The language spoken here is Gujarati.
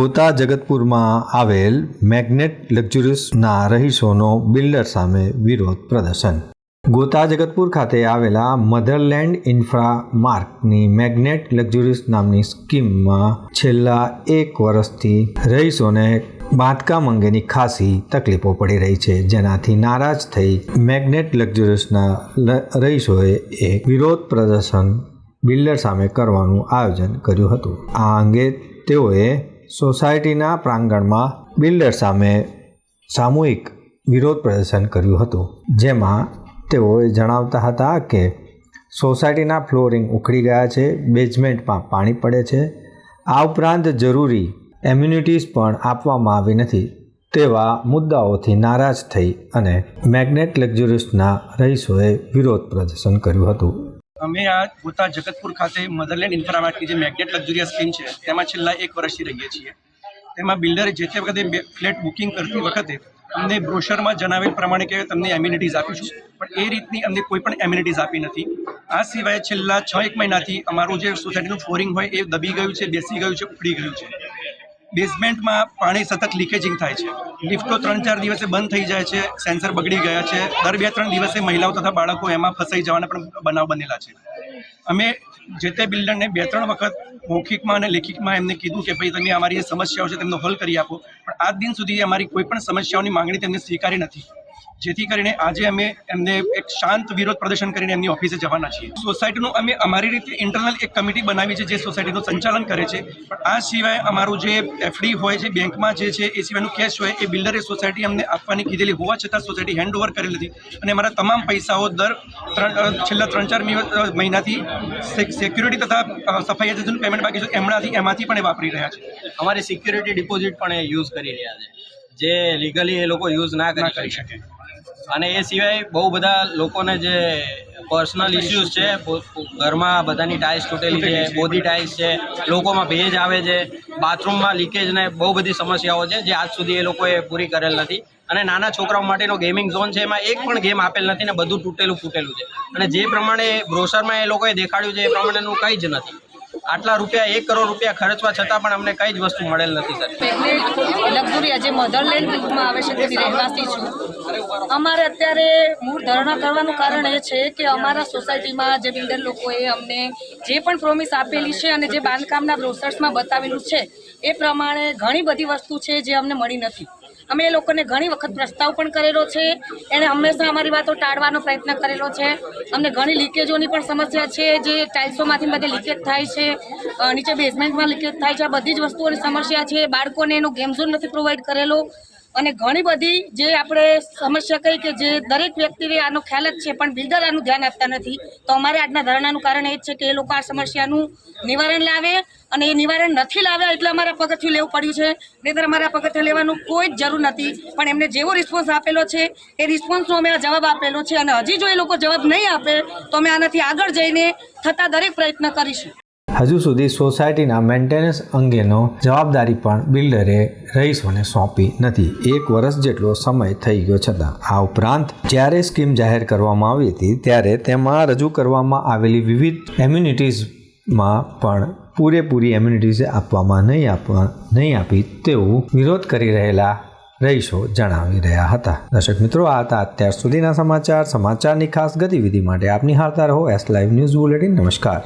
ગોતા જગતપુરમાં આવેલ મેગ્નેટ લક્ઝુરિયસના રહીશોનો બિલ્ડર સામે વિરોધ પ્રદર્શન. ગોતા જગતપુર ખાતે આવેલા મધરલેન્ડ ઇન્ફ્રા માર્કની મેગ્નેટ લક્ઝુરિયસ નામની સ્કીમમાં છેલ્લા એક વર્ષથી રહીશોને બાંધકામ અંગેની ખાસી તકલીફો પડી રહી છે. જેનાથી નારાજ થઈ મેગ્નેટ લક્ઝુરિયસના રહીશોએ એક વિરોધ પ્રદર્શન બિલ્ડર સામે કરવાનું આયોજન કર્યું હતું. આ અંગે તેઓએ સોસાયટીના પ્રાંગણમાં બિલ્ડર સામે સામૂહિક વિરોધ પ્રદર્શન કર્યું હતું. જેમાં તેઓએ જણાવતા હતા કે, સોસાયટીના ફ્લોરિંગ ઉખડી ગયા છે, બેઝમેન્ટમાં પાણી પડે છે. આ ઉપરાંત જરૂરી એમ્યુનિટીઝ પણ આપવામાં આવી નથી. તેવા મુદ્દાઓથી નારાજ થઈ અને મેગ્નેટ લક્ઝુરિયસના રહીશોએ વિરોધ પ્રદર્શન કર્યું હતું. અમે આ ગોતા જગતપુર ખાતે મધરલેન્ડ ઇન્ફ્રામાર્ટની જે મેગ્નેટ લક્ઝુરિયસ સ્કીમ છે, તેમાં છેલ્લા એક વર્ષથી રહીએ છીએ. તેમાં બિલ્ડરે જે તે વખતે ફ્લેટ બુકિંગ કરતી વખતે અમને બ્રોશરમાં જણાવેલ પ્રમાણે કે તમને એમ્યુનિટીઝ આપીશું, પણ એ રીતની અમને કોઈ પણ એમ્યુનિટીઝ આપી નથી. આ સિવાય છેલ્લા છ એક મહિનાથી અમારું જે સોસાયટીનું ફ્લોરિંગ હોય એ દબી ગયું છે, બેસી ગયું છે ઉપડી ગયું છે. બેઝમેન્ટમાં પાણી સતત લીકેજિંગ થાય છે. લિફ્ટો ત્રણ ચાર દિવસે બંધ થઈ જાય છે, સેન્સર બગડી ગયા છે. દર બે ત્રણ દિવસે મહિલાઓ તથા બાળકો એમાં ફસાઈ જવાના પણ બનાવ બનેલા છે. અમે જે તે બિલ્ડરને બે ત્રણ વખત મૌખિકમાં અને લેખિતમાં એમને કીધું કે ભાઈ, તમે અમારી જે સમસ્યાઓ છે, તેમનો હલ કરી આપો. પણ આજ દિન સુધી અમારી કોઈ પણ સમસ્યાઓની માંગણી તેમને સ્વીકારી નથી. જેથી કરીને આજે અમે એમને એક શાંત વિરોધ પ્રદર્શન કરીને એમની ઓફિસે જવાના છીએ. સોસાયટીનું અમે અમારી રીતે ઇન્ટરનલ એક કમિટી બનાવી છે જે સોસાયટીનું સંચાલન કરે છે. પણ આ સિવાય અમારું જે એફડી હોય છે બેંકમાં જે છે એ સિવાયનું કેશ હોય એ બિલ્ડરે સોસાયટી અમને આપવાની કીધેલી. હોવા છતાં સોસાયટી હેન્ડ ઓવર કરેલી હતી. અને અમારા તમામ પૈસાઓ દર ત્રણ છેલ્લા ત્રણ ચાર મહિનાથી સિક્યુરિટી તથા સફાઈ એજન્સીનું પેમેન્ટ બાકી છે. એમનાથી એમાંથી પણ એ વાપરી રહ્યા છે. અમારી સિક્યુરિટી ડિપોઝિટ પણ એ યુઝ કરી રહ્યા છે. જે લીગલી એ લોકો યુઝ ના કરી શકે. અને એ સિવાય બહુ બધા લોકોને જે પર્સનલ ઇસ્યુઝ છે ઘરમાં બધાની ટાઇલ્સ તૂટેલી છે બોધી ટાઇલ્સ છે લોકોમાં ભેજ આવે છે બાથરૂમમાં લીકેજ ને બહુ બધી સમસ્યાઓ છે જે આજ સુધી એ લોકોએ પૂરી કરેલ નથી. અને નાના છોકરાઓ માટેનો ગેમિંગ ઝોન છે એમાં એક પણ ગેમ આપેલ નથી ને બધું તૂટેલું ફૂટેલું છે. અને જે પ્રમાણે બ્રોશરમાં એ લોકોએ દેખાડ્યું છે એ પ્રમાણેનું કંઈ જ નથી. આટલા રૂપિયા, એક કરોડ રૂપિયા ખર્ચવા છતાં પણ અમને કઈ જ વસ્તુ મળેલ નથી, સર. મેગ્નેટ લક્ઝુરી જે મધરલેન્ડ ગ્રુપમાં આવે છે તેની રહેવાસી છું. અમારે અત્યારે મૂળ ધરણા કરવાનું કારણ એ છે કે અમારા સોસાયટીમાં જે બિલ્ડર લોકોએ અમને જે પણ પ્રોમિસ આપેલી છે અને જે બાંધકામના બ્રોસર્સમાં બતાવેલું છે, એ પ્રમાણે ઘણી બધી વસ્તુ છે જે અમને મળી નથી. અમે એ લોકોને ઘણી વખત પ્રસ્તાવ પણ કરેલો છે એણે હંમેશા અમારી વાતો ટાળવાનો પ્રયત્ન કરેલો છે. અમને ઘણી લીકેજોની પણ સમસ્યા છે, જે ટાઇલ્સોમાંથી બધે લીકેજ થાય છે. નીચે બેઝમેન્ટમાં લીકેજ થાય છે. આ બધી જ વસ્તુઓની સમસ્યા છે. બાળકોને એનો ગેમ ઝોન નથી પ્રોવાઈડ કરેલો. અને ઘણી બધી જે આપણે સમસ્યા કહી કે જે દરેક વ્યક્તિને આનો ખ્યાલ જ છે, પણ બિલ્ડર આનું ધ્યાન આપતા નથી. તો અમારે આજના ધરણાનું કારણ એ જ છે કે એ લોકો આ સમસ્યાનું નિવારણ લાવે અને એ નિવારણ નથી લાવ્યા એટલે અમારા પગથિયું લેવું પડ્યું છે. નહીંતર અમારા પગથિયું લેવાનું કોઈ જ જરૂર નથી. પણ એમને જેવો રિસ્પોન્સ આપેલો છે, એ રિસ્પોન્સનો અમે આ જવાબ આપેલો છે. અને હજી જો એ લોકો જવાબ નહીં આપે, તો અમે આનાથી આગળ જઈને થતા દરેક પ્રયત્ન કરીશું. હજુ સુધી સોસાયટીના મેન્ટેનન્સ અંગેનો જવાબદારી પણ બિલ્ડરે રહીશોને સોંપી નથી. એક વર્ષ જેટલો સમય થઈ ગયો છતાં, આ ઉપરાંત જ્યારે સ્કીમ જાહેર કરવામાં આવી હતી, ત્યારે તેમાં રજૂ કરવામાં આવેલી વિવિધ એમ્યુનિટીઝમાં પણ પૂરેપૂરી એમ્યુનિટીઝ આપવામાં નહીં આપવા, નહીં આપી તેવું વિરોધ કરી રહેલા રહીશો જણાવી રહ્યા હતા. દર્શક મિત્રો, આ હતા અત્યાર સુધીના સમાચાર. સમાચારની ખાસ ગતિવિધિ માટે આપની હારતા રહો એસ લાઈવ ન્યૂઝ બુલેટિન નમસ્કાર.